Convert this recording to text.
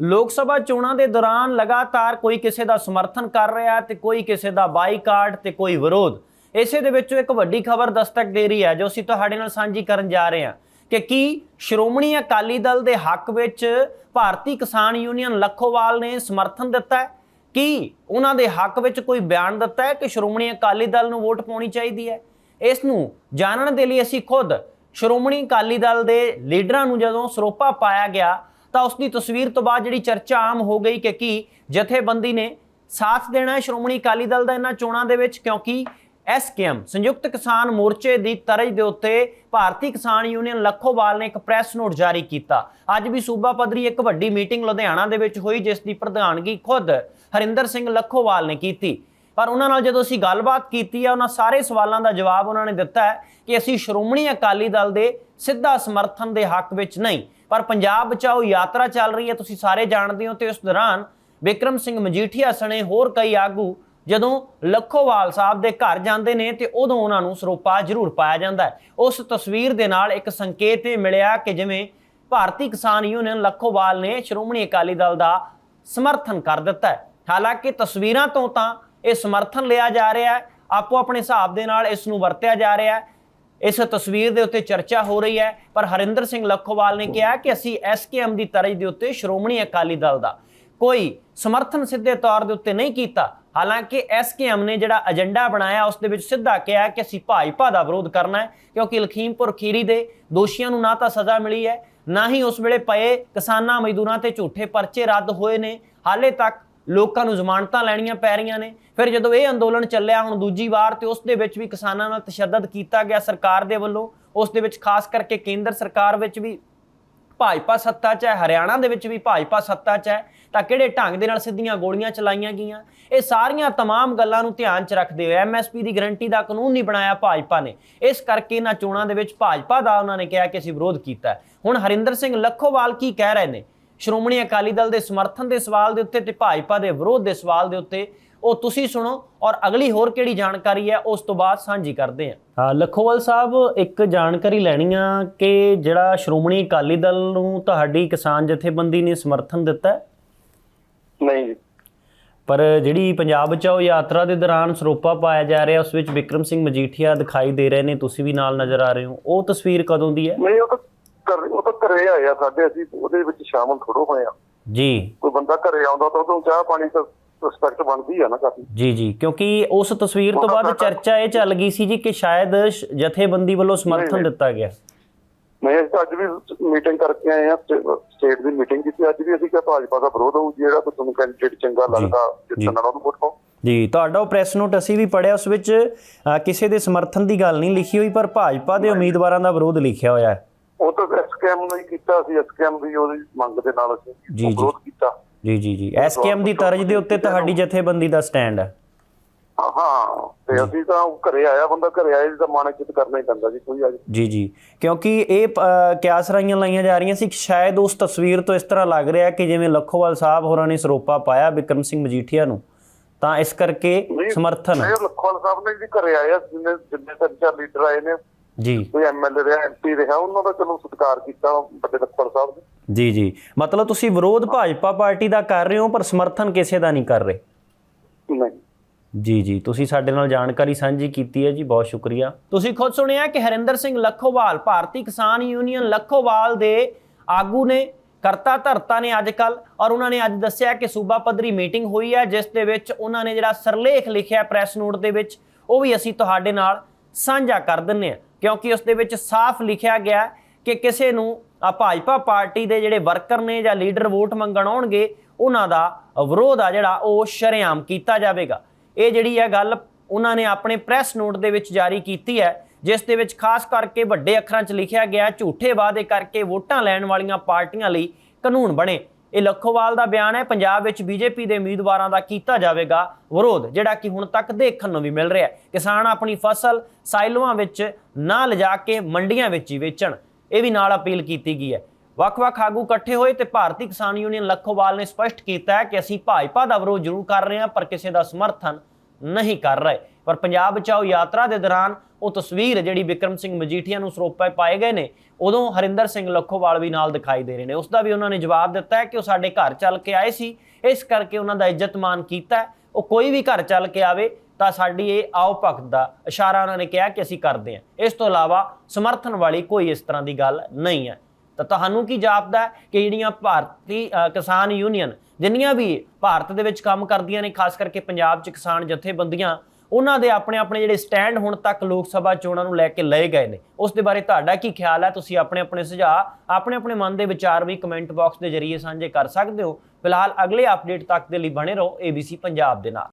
ਲੋਕ ਸਭਾ ਚੋਣਾਂ ਦੇ ਦੌਰਾਨ ਲਗਾਤਾਰ ਕੋਈ ਕਿਸੇ ਦਾ ਸਮਰਥਨ ਕਰ ਰਿਹਾ ਹੈ ਤੇ ਕੋਈ ਕਿਸੇ ਦਾ ਬਾਈਕਾਟ ਤੇ ਕੋਈ ਵਿਰੋਧ। ਇਸੇ ਦੇ ਵਿੱਚੋਂ ਇੱਕ ਵੱਡੀ ਖਬਰ ਦਸਤਕ ਦੇ ਰਹੀ ਹੈ, ਜੋ ਅਸੀਂ ਤੁਹਾਡੇ ਨਾਲ ਸਾਂਝੀ ਕਰਨ ਜਾ ਰਹੇ ਹਾਂ ਕਿ ਕੀ ਸ਼੍ਰੋਮਣੀ ਅਕਾਲੀ ਦਲ ਦੇ ਹੱਕ ਵਿੱਚ ਭਾਰਤੀ ਕਿਸਾਨ ਯੂਨੀਅਨ ਲੱਖੋਵਾਲ ਨੇ ਸਮਰਥਨ ਦਿੱਤਾ ਹੈ? ਕੀ ਉਹਨਾਂ ਦੇ ਹੱਕ ਵਿੱਚ ਕੋਈ ਬਿਆਨ ਦਿੱਤਾ ਹੈ ਕਿ ਸ਼੍ਰੋਮਣੀ ਅਕਾਲੀ ਦਲ ਨੂੰ ਵੋਟ ਪਾਉਣੀ ਚਾਹੀਦੀ ਹੈ? ਇਸ ਨੂੰ ਜਾਣਨ ਦੇ ਲਈ ਅਸੀਂ ਖੁਦ ਸ਼੍ਰੋਮਣੀ ਅਕਾਲੀ ਦਲ ਦੇ ਲੀਡਰਾਂ ਨੂੰ ਜਦੋਂ ਸਰੋਪਾ ਪਾਇਆ ਗਿਆ ਤਾਂ ਉਸ ਦੀ ਤਸਵੀਰ ਤੋਂ ਬਾਅਦ ਜਿਹੜੀ ਚਰਚਾ ਆਮ ਹੋ ਗਈ ਕਿ ਕੀ ਜਥੇਬੰਦੀ ਨੇ ਸਾਥ ਦੇਣਾ ਹੈ ਸ਼੍ਰੋਮਣੀ ਅਕਾਲੀ ਦਲ ਦਾ ਇਹਨਾਂ ਚੋਣਾਂ ਦੇ ਵਿੱਚ, ਕਿਉਂਕਿ ਐਸਕੇਐਮ ਸੰਯੁਕਤ ਕਿਸਾਨ ਮੋਰਚੇ ਦੀ ਤਰਜ ਦੇ ਉੱਤੇ ਭਾਰਤੀ ਕਿਸਾਨ ਯੂਨੀਅਨ ਲੱਖੋਵਾਲ ਨੇ ਇੱਕ ਪ੍ਰੈਸ ਨੋਟ ਜਾਰੀ ਕੀਤਾ। ਅੱਜ ਵੀ ਸੂਬਾ ਪੱਧਰੀ ਇੱਕ ਵੱਡੀ ਮੀਟਿੰਗ ਲੁਧਿਆਣਾ ਦੇ ਵਿੱਚ ਹੋਈ, ਜਿਸ ਦੀ ਪ੍ਰਧਾਨਗੀ ਖੁਦ ਹਰਿੰਦਰ ਸਿੰਘ ਲੱਖੋਵਾਲ ਨੇ ਕੀਤੀ। ਪਰ ਉਹਨਾਂ ਨਾਲ ਜਦੋਂ ਅਸੀਂ ਗੱਲਬਾਤ ਕੀਤੀ ਹੈ ਉਹਨਾਂ ਸਾਰੇ ਸਵਾਲਾਂ ਦਾ ਜਵਾਬ ਉਹਨਾਂ ਨੇ ਦਿੱਤਾ ਹੈ ਕਿ ਅਸੀਂ ਸ਼੍ਰੋਮਣੀ ਅਕਾਲੀ ਦਲ ਦੇ ਸਿੱਧਾ ਸਮਰਥਨ ਦੇ ਹੱਕ ਵਿੱਚ ਨਹੀਂ। ਪਰ ਪੰਜਾਬ ਬਚਾਓ ਯਾਤਰਾ ਚੱਲ ਰਹੀ ਹੈ, ਤੁਸੀਂ ਸਾਰੇ ਜਾਣਦੇ ਹੋ ਤੇ ਉਸ ਦੌਰਾਨ ਵਿਕਰਮ ਸਿੰਘ ਮਜੀਠੀਆ ਸਣੇ ਹੋਰ ਕਈ ਆਗੂ ਜਦੋਂ ਲੱਖੋਵਾਲ ਸਾਹਿਬ ਦੇ ਘਰ ਜਾਂਦੇ ਨੇ ਤੇ ਉਦੋਂ ਉਹਨਾਂ ਨੂੰ ਸਰੋਪਾ ਜ਼ਰੂਰ ਪਾਇਆ ਜਾਂਦਾ ਹੈ। ਉਸ ਤਸਵੀਰ ਦੇ ਨਾਲ ਇੱਕ ਸੰਕੇਤ ਇਹ ਮਿਲਿਆ ਕਿ ਜਿਵੇਂ ਭਾਰਤੀ ਕਿਸਾਨ ਯੂਨੀਅਨ ਲੱਖੋਵਾਲ ਨੇ ਸ਼੍ਰੋਮਣੀ ਅਕਾਲੀ ਦਲ ਦਾ ਸਮਰਥਨ ਕਰ ਦਿੱਤਾ ਹੈ। ਹਾਲਾਂਕਿ ਤਸਵੀਰਾਂ ਤੋਂ ਤਾਂ ਇਹ ਸਮਰਥਨ ਲਿਆ ਜਾ ਰਿਹਾ ਹੈ ਆਪੋ ਆਪਣੇ ਹਿਸਾਬ ਦੇ ਨਾਲ ਇਸ ਨੂੰ ਵਰਤਿਆ ਜਾ ਰਿਹਾ ਹੈ। ਇਸ ਤਸਵੀਰ ਦੇ ਉੱਤੇ ਚਰਚਾ ਹੋ ਰਹੀ ਹੈ, ਪਰ ਹਰਿੰਦਰ ਸਿੰਘ ਲੱਖੋਵਾਲ ਨੇ ਕਿਹਾ ਕਿ ਅਸੀਂ ਐਸਕੇਐਮ ਦੀ ਤਰਜ ਦੇ ਉੱਤੇ ਸ਼੍ਰੋਮਣੀ ਅਕਾਲੀ ਦਲ ਦਾ ਕੋਈ ਸਮਰਥਨ ਸਿੱਧੇ ਤੌਰ ਦੇ ਉੱਤੇ ਨਹੀਂ ਕੀਤਾ। ਹਾਲਾਂਕਿ ਐਸਕੇਐਮ ਨੇ ਜਿਹੜਾ ਏਜੰਡਾ ਬਣਾਇਆ, ਉਸ ਦੇ ਵਿੱਚ ਸਿੱਧਾ ਕਿਹਾ ਕਿ ਅਸੀਂ ਭਾਜਪਾ ਦਾ ਵਿਰੋਧ ਕਰਨਾ ਹੈ, ਕਿਉਂਕਿ ਲਖੀਮਪੁਰ ਖੀਰੀ ਦੇ ਦੋਸ਼ੀਆਂ ਨੂੰ ਨਾ ਤਾਂ ਸਜ਼ਾ ਮਿਲੀ ਹੈ, ਨਾ ਹੀ ਉਸ ਵੇਲੇ ਪਏ ਕਿਸਾਨਾਂ ਮਜ਼ਦੂਰਾਂ ਤੇ ਝੂਠੇ ਪਰਚੇ ਰੱਦ ਹੋਏ ਨੇ। ਹਾਲੇ ਤੱਕ ਲੋਕਾਂ ਨੂੰ ਜ਼ਮਾਨਤਾਂ ਲੈਣੀਆਂ ਪੈ ਰਹੀਆਂ ਨੇ ਫਿਰ ਜਦੋਂ ਇਹ ਅੰਦੋਲਨ ਚੱਲਿਆ ਹੁਣ ਦੂਜੀ ਵਾਰ ਤੇ ਉਸ ਦੇ ਵਿੱਚ ਵੀ ਕਿਸਾਨਾਂ ਨਾਲ ਤਸ਼ੱਦਦ ਕੀਤਾ ਗਿਆ ਸਰਕਾਰ ਦੇ ਵੱਲੋਂ ਉਸ ਦੇ ਵਿੱਚ ਖਾਸ ਕਰਕੇ ਕੇਂਦਰ ਸਰਕਾਰ ਵਿੱਚ ਵੀ ਭਾਜਪਾ ਸੱਤਾ 'ਚ ਹੈ ਹਰਿਆਣਾ ਦੇ ਵਿੱਚ ਵੀ ਭਾਜਪਾ ਸੱਤਾ 'ਚ ਹੈ ਤਾਂ ਕਿਹੜੇ ਢੰਗ ਦੇ ਨਾਲ ਸਿੱਧੀਆਂ ਗੋਲੀਆਂ ਚਲਾਈਆਂ ਗਈਆਂ ਇਹ ਸਾਰੀਆਂ तमाम ਗੱਲਾਂ ਨੂੰ ਧਿਆਨ 'ਚ ਰੱਖਦੇ ਹੋਏ ਐਮਐਸਪੀ ਦੀ ਗਰੰਟੀ ਦਾ ਕਾਨੂੰਨ ਨਹੀਂ ਬਣਾਇਆ ਭਾਜਪਾ ਨੇ ਇਸ ਕਰਕੇ ਇਹਨਾਂ ਚੋਣਾਂ ਦੇ ਵਿੱਚ ਭਾਜਪਾ ਦਾ ਉਹਨਾਂ ਨੇ ਕਿਹਾ ਕਿ ਅਸੀਂ ਵਿਰੋਧ ਕੀਤਾ ਹੈ। ਹੁਣ ਹਰਿੰਦਰ ਸਿੰਘ ਲੱਖੋਵਾਲ ਕੀ ਕਹਿ ਰਹੇ ਨੇ ਸ਼੍ਰੋਮਣੀ ਅਕਾਲੀ ਦਲ ਦੇ ਸਮਰਥਨ ਦੇ ਸਵਾਲ ਦੇ ਉੱਤੇ ਤੇ ਭਾਜਪਾ ਦੇ ਵਿਰੋਧ ਦੇ ਸਵਾਲ ਦੇ ਉੱਤੇ ਉਹ ਤੁਸੀਂ ਸੁਣੋ ਔਰ ਅਗਲੀ ਹੋਰ ਕਿਹੜੀ ਜਾਣਕਾਰੀ ਹੈ ਉਸ ਤੋਂ ਬਾਅਦ ਸਾਂਝੀ ਕਰਦੇ ਹਾਂ। ਲੱਖੋਵਾਲ ਸਾਹਿਬ ਇੱਕ ਜਾਣਕਾਰੀ ਲੈਣੀ ਆ ਕਿ ਜਿਹੜਾ ਸ਼੍ਰੋਮਣੀ ਅਕਾਲੀ ਦਲ ਨੂੰ ਤੁਹਾਡੀ ਕਿਸਾਨ ਜਥੇਬੰਦੀ ਨੇ ਸਮਰਥਨ ਦਿੱਤਾ ਹੈ? ਨਹੀਂ ਜੀ। ਪਰ ਜਿਹੜੀ ਪੰਜਾਬ ਬਚਾਓ ਯਾਤਰਾ ਦੇ ਦੌਰਾਨ ਸਰੋਪਾ ਪਾਇਆ ਜਾ ਰਿਹਾ ਉਸ ਵਿੱਚ ਵਿਕਰਮ ਸਿੰਘ ਮਜੀਠੀਆ ਦਿਖਾਈ ਦੇ ਰਹੇ ਨੇ ਤੁਸੀਂ ਵੀ ਨਾਲ ਨਜ਼ਰ ਆ ਰਹੇ ਹੋ। ਉਹ ਤਸਵੀਰ ਕਦੋਂ ਦੀ ਹੈ? ਨਹੀਂ ਉਹ ਤਾਂ ਘਰ ਆਇਆ ਸਾਡੇ ਅਸੀਂ ਉਹਦੇ ਵਿੱਚ ਸ਼ਾਮਲ ਥੋੜੋ ਹੋਏ ਆ। ਜੀ। ਕੋਈ ਬੰਦਾ ਘਰੇ ਆਉਂਦਾ ਤਾਂ ਉਹਨੂੰ ਚਾਹ ਪਾਣੀ ਤਾਂ ਰਿਸਪੈਕਟ ਬਣਦੀ ਆ ਨਾ ਕਾਫੀ। ਜੀ ਜੀ। ਕਿਉਂਕਿ ਉਸ ਤਸਵੀਰ ਤੋਂ ਬਾਅਦ ਚਰਚਾ ਇਹ ਚੱਲ ਗਈ ਸੀ ਜੀ ਕਿ ਸ਼ਾਇਦ ਜਥੇਬੰਦੀ ਵੱਲੋਂ ਸਮਰਥਨ ਦਿੱਤਾ ਗਿਆ। ਤਾਂ ਅੱਜ ਵੀ ਮੀਟਿੰਗ ਕਰਕੇ ਆਏ ਆ ਸਟੇਟ ਦੀ ਮੀਟਿੰਗ ਕੀਤੀ। ਅੱਜ ਵੀ ਅਸੀਂ ਕਿਹਾ ਭਾਜਪਾ ਦਾ ਵਿਰੋਧ ਹੋਊ ਜਿਹੜਾ ਕੋਈ ਤੁਹਾਨੂੰ ਕੈਂਡੀਡੇਟ ਚੰਗਾ ਲੱਗਦਾ ਜਿੱਤਣ ਨਾਲ ਉਹਨੂੰ ਵੋਟ ਪਾਓ। ਜੀ ਤੁਹਾਡਾ ਉਹ ਪ੍ਰੈਸ ਨੋਟ ਅਸੀਂ ਵੀ ਪੜਿਆ ਉਸ ਵਿੱਚ ਕਿਸੇ ਦੇ ਸਮਰਥਨ ਦੀ ਗੱਲ ਨਹੀਂ ਲਿਖੀ ਹੋਈ ਪਰ ਭਾਜਪਾ ਦੇ ਉਮੀਦਵਾਰਾਂ ਦਾ ਵਿਰੋਧ ਲਿਖਿਆ ਹੋਇਆ ਹੈ। ਉਹ ਤਾਂ ਐਸਕੇਐਮ ਨੇ ਕੀਤਾ ਸੀ ਐਸਕੇਐਮ ਦੀ ਉਹਦੀ ਮੰਗ ਦੇ ਨਾਲ ਅਸੀਂ। ਵਿਰੋਧ ਕੀਤਾ। ਜੀ ਜੀ ਜੀ। ਐਸਕੇਐਮ ਦੀ ਤਰਜ ਦੇ ਉੱਤੇ ਤੁਹਾਡੀ ਜਥੇਬੰਦੀ ਦਾ ਸਟੈਂਡ ਹੈ। ਹਾਂ, ਤੇ ਅਸੀਂ ਤਾਂ ਘਰੇ ਆਇਆ ਬੰਦਾ ਘਰੇ ਆਇਆ ਤਾਂ ਇੱਜ਼ਤ ਕਰਨਾ ਹੀ ਪੈਂਦਾ ਜੀ ਕੋਈ ਆ ਜੀ। ਜੀ ਕਿਉਂਕਿ ਇਹ ਕਿਆਸ ਰਾਈਆਂ ਲਾਈਆਂ ਜਾ ਰਹੀਆਂ ਸੀ ਸ਼ਾਇਦ ਉਸ ਤਸਵੀਰ ਤੋਂ ਇਸ ਤਰ੍ਹਾਂ ਲੱਗ ਰਿਹਾ ਕਿ ਜਿਵੇਂ ਲੱਖੋਵਾਲ ਸਾਹਿਬ ਹੋਰਾਂ ਨੇ ਸਰੋਪਾ ਪਾਇਆ ਵਿਕਰਮ ਸਿੰਘ ਮਜੀਠੀਆ ਨੂੰ ਤਾਂ ਇਸ ਕਰਕੇ ਸਮਰਥਨ। ਲਖਵਾਲ ਸਾਹਿਬ ਨੇ ਜੀ ਘਰੇ ਆਇਆ ਜਿੰਨੇ ਜਿੰਨੇ ਤਿੰਨ ਚਾਰ ਲੀਡਰ ਆਏ ਨੇ ਜੀ। ਕੋਈ ਐਮਐਲਏ ਰਿਹਾ ਐਮਪੀ ਰਿਹਾ ਉਹਨਾਂ ਦਾ ਚਲੋ ਸਤਿਕਾਰ ਕੀਤਾ ਵੱਡੇ ਲਖਵਾਲ ਸਾਹਿਬ ਨੇ। ਜੀ ਜੀ। ਮਤਲਬ ਤੁਸੀਂ ਵਿਰੋਧ ਭਾਜਪਾ ਪਾਰਟੀ ਦਾ ਕਰ ਰਹੇ ਹੋ ਪਰ ਸਮਰਥਨ ਕਿਸੇ ਦਾ ਨਹੀਂ ਕਰ ਰਹੇ? ਨਹੀਂ। ਜੀ ਜੀ। ਤੁਸੀਂ ਸਾਡੇ ਨਾਲ ਜਾਣਕਾਰੀ ਸਾਂਝੀ ਕੀਤੀ ਹੈ ਜੀ ਬਹੁਤ ਸ਼ੁਕਰੀਆ। ਤੁਸੀਂ ਖੁਦ ਸੁਣਿਆ ਕਿ ਹਰਿੰਦਰ ਸਿੰਘ ਲੱਖੋਵਾਲ ਭਾਰਤੀ ਕਿਸਾਨ ਯੂਨੀਅਨ ਲੱਖੋਵਾਲ ਦੇ ਆਗੂ ਨੇ ਕਰਤਾ ਧਰਤਾ ਨੇ ਅੱਜ ਕੱਲ ਔਰ ਉਹਨਾਂ ਨੇ ਅੱਜ ਦੱਸਿਆ ਕਿ ਸੂਬਾ ਪੱਧਰੀ ਮੀਟਿੰਗ ਹੋਈ ਹੈ ਜਿਸ ਦੇ ਵਿੱਚ ਉਹਨਾਂ ਨੇ ਜਿਹੜਾ ਸਰਲੇਖ ਲਿਖਿਆ ਪ੍ਰੈਸ ਨੋਟ ਦੇ ਵਿੱਚ ਉਹ ਵੀ ਅਸੀਂ ਤੁਹਾਡੇ ਨਾਲ ਸਾਂਝਾ ਕਰ ਦਿੰਨੇ ਆ ਕਿਉਂਕਿ ਉਸ ਦੇ ਵਿੱਚ ਸਾਫ਼ ਲਿਖਿਆ ਗਿਆ ਕਿ ਕਿਸੇ ਨੂੰ ਭਾਜਪਾ ਪਾਰਟੀ ਦੇ ਜਿਹੜੇ ਵਰਕਰ ਨੇ ਜਾਂ ਲੀਡਰ ਵੋਟ ਮੰਗਣ ਆਉਣਗੇ, ਉਹਨਾਂ ਦਾ ਵਿਰੋਧ ਆ ਜਿਹੜਾ, ਉਹ ਸ਼ਰੇਆਮ ਕੀਤਾ ਜਾਵੇਗਾ। ਇਹ ਜਿਹੜੀ ਹੈ ਗੱਲ ਉਹਨਾਂ ਨੇ ਆਪਣੇ ਪ੍ਰੈਸ ਨੋਟ ਦੇ ਵਿੱਚ ਜਾਰੀ ਕੀਤੀ ਹੈ, ਜਿਸ ਦੇ ਵਿੱਚ ਖਾਸ ਕਰਕੇ ਵੱਡੇ ਅੱਖਰਾਂ 'ਚ ਲਿਖਿਆ ਗਿਆ, ਝੂਠੇ ਵਾਅਦੇ ਕਰਕੇ ਵੋਟਾਂ ਲੈਣ ਵਾਲੀਆਂ ਪਾਰਟੀਆਂ ਲਈ ਕਾਨੂੰਨ ਬਣੇ। ਇਹ ਲੱਖੋਵਾਲ ਦਾ ਬਿਆਨ ਹੈ। ਪੰਜਾਬ ਵਿੱਚ ਬੀਜੇਪੀ ਦੇ ਉਮੀਦਵਾਰਾਂ ਦਾ ਕੀਤਾ ਜਾਵੇਗਾ ਵਿਰੋਧ, ਜਿਹੜਾ ਕਿ ਹੁਣ ਤੱਕ ਦੇਖਣ ਨੂੰ ਵੀ ਮਿਲ ਰਿਹਾ ਹੈ। ਕਿਸਾਨ ਆਪਣੀ ਫਸਲ ਸਾਈਲੋਆਂ ਵਿੱਚ ਨਾ ਲਿਜਾ ਕੇ ਮੰਡੀਆਂ ਵਿੱਚ ਹੀ ਵੇਚਣ, ਇਹ ਵੀ ਨਾਲ ਅਪੀਲ ਕੀਤੀ ਗਈ ਹੈ। ਵੱਖ-ਵੱਖ ਆਗੂ ਇਕੱਠੇ ਹੋਏ ਤੇ ਭਾਰਤੀ ਕਿਸਾਨ ਯੂਨੀਅਨ ਲੱਖੋਵਾਲ ਨੇ ਸਪਸ਼ਟ ਕੀਤਾ ਹੈ ਕਿ ਅਸੀਂ ਭਾਜਪਾ ਦਾ ਵਿਰੋਧ ਜ਼ਰੂਰ ਕਰ ਰਹੇ ਹਾਂ, ਪਰ ਕਿਸੇ ਦਾ ਸਮਰਥਨ ਨਹੀਂ ਕਰ ਰਹੇ। ਪਰ ਪੰਜਾਬ ਬਚਾਓ ਯਾਤਰਾ ਦੇ ਦੌਰਾਨ ਉਹ ਤਸਵੀਰ ਜਿਹੜੀ ਵਿਕਰਮ ਸਿੰਘ ਮਜੀਠੀਆ ਨੂੰ ਸਰੋਪੇ ਪਾਏ ਗਏ ਨੇ, ਉਦੋਂ ਹਰਿੰਦਰ ਸਿੰਘ ਲੱਖੋਵਾਲ ਵੀ ਨਾਲ ਦਿਖਾਈ ਦੇ ਰਹੇ ਨੇ। ਉਸ ਦਾ ਵੀ ਉਹਨਾਂ ਨੇ ਜਵਾਬ ਦਿੱਤਾ ਕਿ ਉਹ ਸਾਡੇ ਘਰ ਚੱਲ ਕੇ ਆਏ ਸੀ। ਇਸ ਕਰਕੇ ਉਹਨਾਂ ਦਾ ਇੱਜ਼ਤ ਮਾਨ ਕੀਤਾ ਉਹ ਕੋਈ ਵੀ ਘਰ ਚੱਲ ਕੇ ਆਵੇ ਤਾਂ ਸਾਡੀ ਇਹ ਆਓ ਭਗਤ ਦਾ ਇਸ਼ਾਰਾ ਉਹਨਾਂ ਨੇ ਕਿਹਾ ਕਿ ਅਸੀਂ ਕਰਦੇ ਹਾਂ। ਇਸ ਤੋਂ ਇਲਾਵਾ ਸਮਰਥਨ ਵਾਲੀ ਕੋਈ ਇਸ ਤਰ੍ਹਾਂ ਦੀ ਗੱਲ ਨਹੀਂ ਹੈ। ਤਾਂ ਤੁਹਾਨੂੰ ਕੀ ਜਾਪਦਾ ਕਿ ਜਿਹੜੀਆਂ ਭਾਰਤੀ ਕਿਸਾਨ ਯੂਨੀਅਨ ਜਿੰਨੀਆਂ ਵੀ ਭਾਰਤ ਦੇ ਵਿੱਚ ਕੰਮ ਕਰਦੀਆਂ ਨੇ, ਖਾਸ ਕਰਕੇ ਪੰਜਾਬ 'ਚ ਕਿਸਾਨ ਜਥੇਬੰਦੀਆਂ ਉਹਨਾਂ ਦੇ ਆਪਣੇ ਆਪਣੇ ਜਿਹੜੇ ਸਟੈਂਡ ਹੁਣ ਤੱਕ ਲੋਕ ਸਭਾ ਚੋਣਾਂ ਨੂੰ ਲੈ ਕੇ ਲਏ ਗਏ ਨੇ। ਉਸ ਦੇ ਬਾਰੇ ਤੁਹਾਡਾ ਕੀ ਖਿਆਲ ਹੈ? ਤੁਸੀਂ ਆਪਣੇ ਆਪਣੇ ਸੁਝਾਅ, ਆਪਣੇ ਆਪਣੇ ਮਨ ਦੇ ਵਿਚਾਰ ਵੀ ਕਮੈਂਟ ਬਾਕਸ ਦੇ ਜ਼ਰੀਏ ਸਾਂਝੇ ਕਰ ਸਕਦੇ ਹੋ। ਫਿਲਹਾਲ ਅਗਲੇ ਅਪਡੇਟ ਤੱਕ ਦੇ ਲਈ ਬਣੇ ਰਹੋ ABC ਪੰਜਾਬ ਦੇ ਨਾਲ।